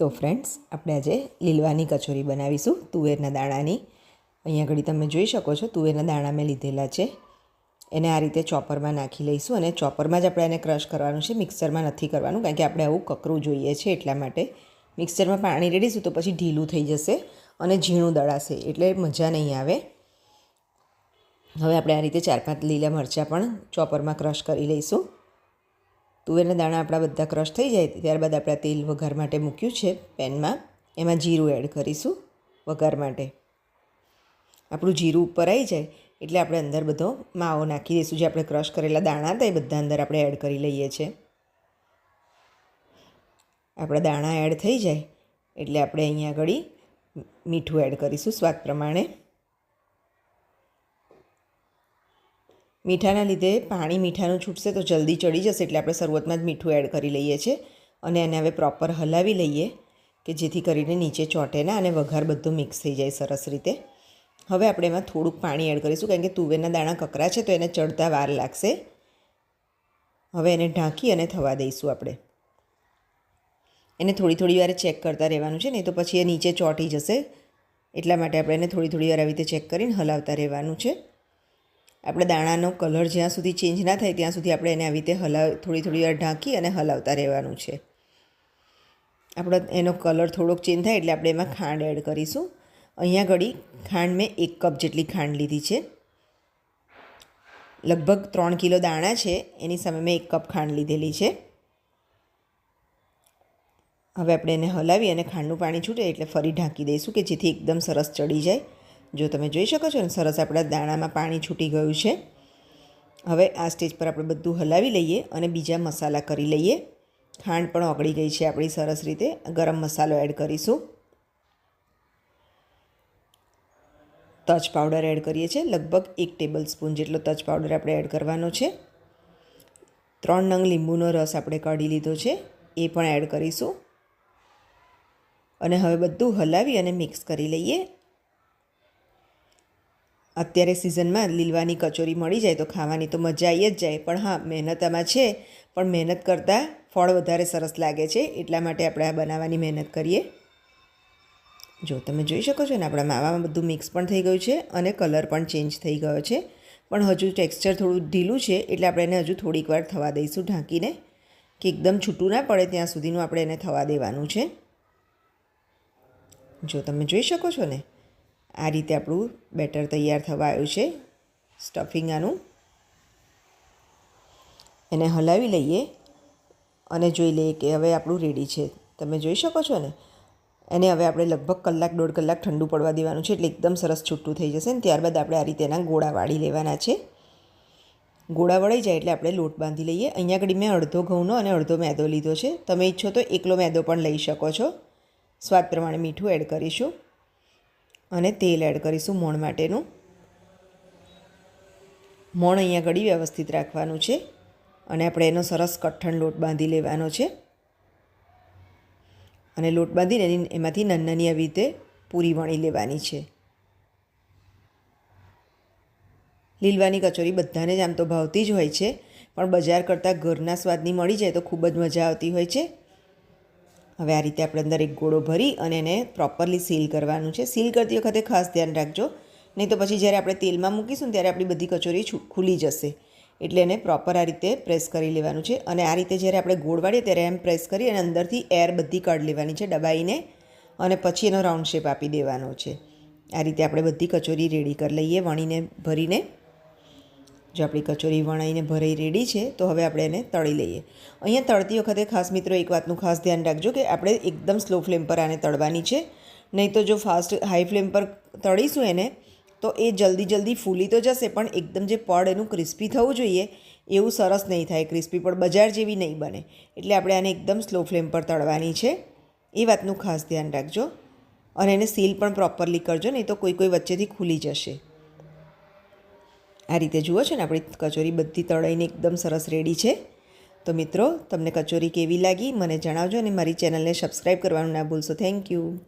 તો ફ્રેન્ડ્સ, આપણે આજે લીલવાની કચોરી બનાવીશું તુવેરના દાણાની. અહીંયા ઘડી તમે જોઈ શકો છો, તુવેરના દાણા મેં લીધેલા છે. એને આ રીતે ચોપરમાં નાખી લઈશું અને ચોપરમાં જ આપણે એને ક્રશ કરવાનું છે, મિક્સરમાં નથી કરવાનું, કારણ કે આપણે આવું કકરું જોઈએ છે એટલા માટે. મિક્સરમાં પાણી રેડીશું તો પછી ઢીલું થઈ જશે અને ઝીણું દળાશે, એટલે મજા નહીં આવે. હવે આપણે આ રીતે ચાર પાંચ લીલા મરચાં પણ ચોપરમાં ક્રશ કરી લઈશું. તુવેરના દાણા આપણા બધા ક્રશ થઈ જાય ત્યારબાદ આપણે તેલ વઘાર માટે મૂક્યું છે પેનમાં. એમાં જીરું એડ કરીશું વઘાર માટે. આપણું જીરું ઉપર આવી જાય એટલે આપણે અંદર બધો માવો નાખી દઈશું. જે આપણે ક્રશ કરેલા દાણા હતા એ બધા અંદર આપણે એડ કરી લઈએ છીએ. આપણા દાણા એડ થઈ જાય એટલે આપણે અહીંયા આગળ મીઠું એડ કરીશું સ્વાદ પ્રમાણે. મીઠાના લીધે પાણી મીઠાનું છૂટશે તો જલ્દી ચડી જશે એટલે આપણે શરૂઆતમાં જ મીઠું એડ કરી લઈએ છીએ અને એને હવે પ્રોપર હલાવી લઈએ કે જેથી કરીને નીચે ચોંટે ના અને વઘાર બધું મિક્સ થઈ જાય સરસ રીતે. હવે આપણે એમાં થોડુંક પાણી એડ કરીશું કારણ કે તુવેરના દાણા કકરા છે તો એને ચડતા વાર લાગશે. હવે એને ઢાંકી અને થવા દઈશું આપણે. એને થોડી થોડી વાર ચેક કરતા રહેવાનું છે, નહીં તો પછી એ નીચે ચોંટી જશે. એટલા માટે આપણે એને થોડી થોડી વાર આવી રીતે ચેક કરીને હલાવતા રહેવાનું છે. આપણે દાણાનો કલર જ્યાં સુધી ચેન્જ ના થાય ત્યાં સુધી આપણે એને આવી રીતે હલાવ, થોડી થોડી વાર ઢાંકી અને હલાવતા રહેવાનું છે. આપણો એનો કલર થોડોક ચેન્જ થાય એટલે આપણે એમાં ખાંડ એડ કરીશું. અહીંયા ઘડી ખાંડ મેં એક કપ જેટલી ખાંડ લીધી છે. લગભગ ત્રણ કિલો દાણા છે, એની સામે મેં એક કપ ખાંડ લીધેલી છે. હવે આપણે એને હલાવી અને ખાંડનું પાણી છૂટે એટલે ફરી ઢાંકી દઈશું કે જેથી એકદમ સરસ ચડી જાય. જો તમે જોઈ શકો છો ને, સરસ આપણા દાણામાં પાણી છૂટી ગયું છે. હવે આ સ્ટેજ પર આપણે બધું હલાવી લઈએ અને બીજા મસાલા કરી લઈએ. ખાંડ પણ ઓગળી ગઈ છે આપણી સરસ રીતે. ગરમ મસાલો એડ કરીશું. તજ પાવડર એડ કરીએ છીએ. લગભગ એક ટેબલ સ્પૂન જેટલો તજ પાવડર આપણે એડ કરવાનો છે. ત્રણ નંગ લીંબુનો રસ આપણે કાઢી લીધો છે. એ પણ એડ કરીશું. અને હવે બધું હલાવી અને મિક્સ કરી લઈએ. અત્યારે સિઝનમાં લીલવાની કચોરી મળી જાય તો ખાવાની તો મજા આવી જ જાય. પણ હા, મહેનત આમાં છે, પણ મહેનત કરતાં ફળ વધારે સરસ લાગે છે. એટલા માટે આપણે આ બનાવવાની મહેનત કરીએ. જો, તમે જોઈ શકો છો ને, આપણા માવામાં બધું મિક્સ પણ થઈ ગયું છે અને કલર પણ ચેન્જ થઈ ગયો છે. પણ હજુ ટેક્સચર થોડું ઢીલું છે, એટલે આપણે એને હજુ થોડીક વાર થવા દઈશું ઢાંકીને, કે એકદમ છૂટું ના પડે ત્યાં સુધીનું આપણે એને થવા દેવાનું છે. જો, તમે જોઈ શકો છો ને આ રીતે આપણું બેટર તૈયાર થવા આવ્યું છે સ્ટફિંગ આનું એને હલાવી લઈએ અને જોઈ લઈએ કે હવે આપણું રેડી છે. તમે જોઈ શકો છો ને? એને હવે આપણે લગભગ કલાક, દોઢ કલાક ઠંડુ પડવા દેવાનું છે એટલે એકદમ સરસ છૂટું થઈ જશે ને ત્યારબાદ આપણે આ રીતે એના ગોળા વાળી લેવાના છે. ગોળા વળાઈ જાય એટલે આપણે લોટ બાંધી લઈએ. અહીંયા આગળ મેં અડધો ઘઉંનો અને અડધો મેદો લીધો છે. તમે ઈચ્છો તો એકલો મેદો પણ લઈ શકો છો. સ્વાદ પ્રમાણે મીઠું એડ કરીશું. અને તેલ એડ કરીશું મોણ માટેનું. મોણ અહીંયા ઘડી વ્યવસ્થિત રાખવાનું છે અને આપણે એનો સરસ કઠણ લોટ બાંધી લેવાનો છે. અને લોટ બાંધીને એની એમાંથી નાની નાની આવી રીતે પૂરી વણી લેવાની છે. લીલવાની કચોરી બધાને જ આમ તો ભાવતી જ હોય છે, પણ બજાર કરતાં ઘરના સ્વાદની મળી જાય તો ખૂબ જ મજા આવતી હોય છે. હવે આ રીતે આપણે અંદર એક ગોળો ભરી અને એને પ્રોપરલી સીલ કરવાનું છે. સીલ કરતી વખતે ખાસ ધ્યાન રાખજો. નહીં તો પછી જ્યારે આપણે તેલમાં મૂકીશું ત્યારે આપણી બધી કચોરી ખુલી જશે. એટલે એને પ્રોપર આ રીતે પ્રેસ કરી લેવાનું છે. અને આ રીતે જ્યારે આપણે ગોળ વાળીએ ત્યારે એમ પ્રેસ કરી અને અંદરથી એર બધી કાઢ લેવાની છે દબાઈને. અને પછી એનો રાઉન્ડ શેપ આપી દેવાનો છે. આ રીતે આપણે બધી કચોરી રેડી કરી લઈએ વણીને, ભરીને. જો આપણી કચોરી વણાઈને ભરાઈ રેડી છે, તો હવે આપણે એને તળી લઈએ. અહીંયા તળતી વખતે ખાસ મિત્રો એક વાતનું ખાસ ધ્યાન રાખજો કે આપણે એકદમ સ્લો ફ્લેમ પર આને તળવાની છે. નહીં તો જો ફાસ્ટ હાઈ ફ્લેમ પર તળીશું એને, તો એ જલ્દી જલ્દી ફૂલી તો જશે, પણ એકદમ જે પડ એનું ક્રિસ્પી થવું જોઈએ, એવું સરસ નહીં થાય. ક્રિસ્પી પણ બજાર જેવી નહીં બને. એટલે આપણે આને એકદમ સ્લો ફ્લેમ પર તળવાની છે. એ વાતનું ખાસ ધ્યાન રાખજો. અને એને સીલ પણ પ્રોપરલી કરજો, નહીં તો કોઈ કોઈ વચ્ચેથી ખુલી જશે. આ રીતે જુઓ છો ને, આપણી કચોરી બધી તળાઈને એકદમ સરસ રેડી છે. તો મિત્રો, તમને કચોરી કેવી લાગી, મને જણાવજો અને મારી ચેનલને સબસ્ક્રાઈબ કરવાનું ના ભૂલશો. Thank you